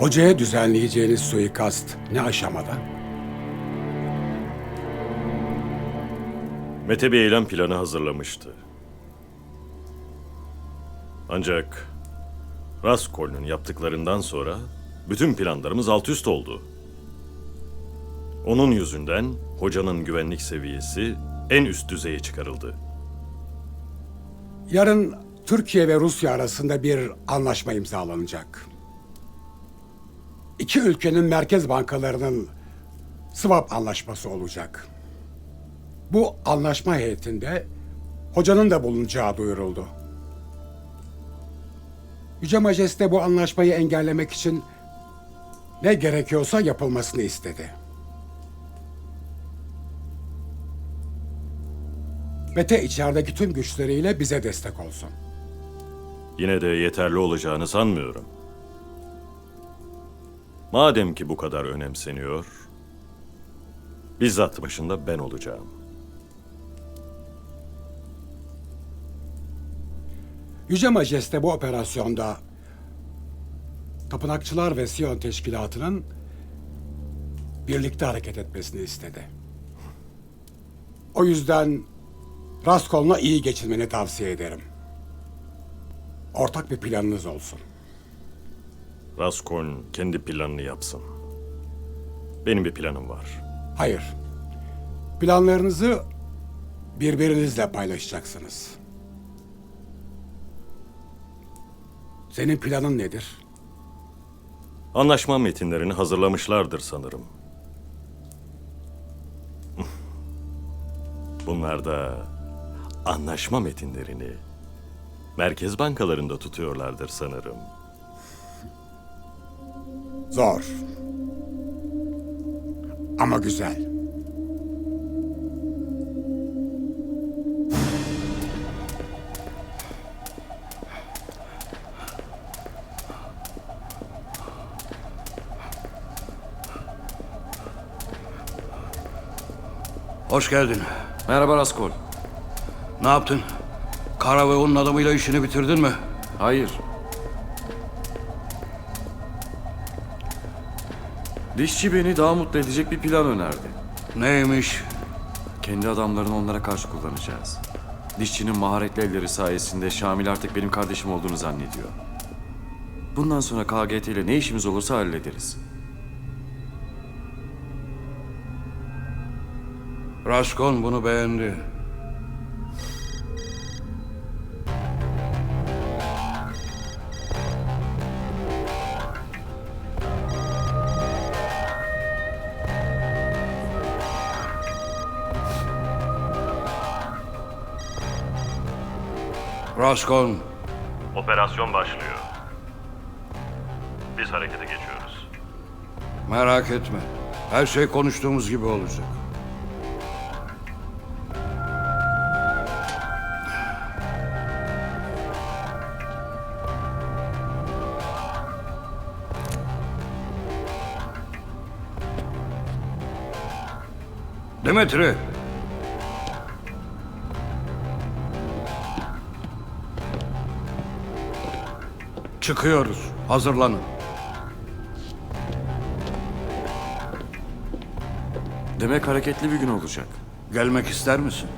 Hocaya düzenleyeceğiniz suikast ne aşamada? Mete bir eylem planı hazırlamıştı. Ancak Raskol'un yaptıklarından sonra bütün planlarımız alt üst oldu. Onun yüzünden hocanın güvenlik seviyesi en üst düzeye çıkarıldı. Yarın Türkiye ve Rusya arasında bir anlaşma imzalanacak. İki ülkenin merkez bankalarının swap anlaşması olacak. Bu anlaşma heyetinde hocanın da bulunacağı duyuruldu. Yüce Majeste bu anlaşmayı engellemek için ne gerekiyorsa yapılmasını istedi. Mete içerideki tüm güçleriyle bize destek olsun. Yine de yeterli olacağını sanmıyorum. Madem ki bu kadar önemseniyor, bizzat başında ben olacağım. Yüce Majeste bu operasyonda Tapınakçılar ve Siyon Teşkilatı'nın birlikte hareket etmesini istedi. O yüzden Raskol'la iyi geçinmeni tavsiye ederim. Ortak bir planınız olsun. Raskoln kendi planını yapsın. Benim bir planım var. Hayır. Planlarınızı birbirinizle paylaşacaksınız. Senin planın nedir? Anlaşma metinlerini hazırlamışlardır sanırım. Bunlar da anlaşma metinlerini merkez bankalarında tutuyorlardır sanırım. Zor. Ama güzel. Hoş geldin. Merhaba Raskol. Ne yaptın? Kara ve onun adamıyla işini bitirdin mi? Hayır. Dişçi beni daha mutlu edecek bir plan önerdi. Neymiş? Kendi adamlarını onlara karşı kullanacağız. Dişçinin maharetli elleri sayesinde Şamil artık benim kardeşim olduğunu zannediyor. Bundan sonra KGT ile ne işimiz olursa hallederiz. Raskon bunu beğendi. Raskon, Operasyon başlıyor. Biz harekete geçiyoruz. merak etme. Her şey konuştuğumuz gibi olacak. Demetri. Çıkıyoruz. Hazırlanın. Demek hareketli bir gün olacak. Gelmek ister misin?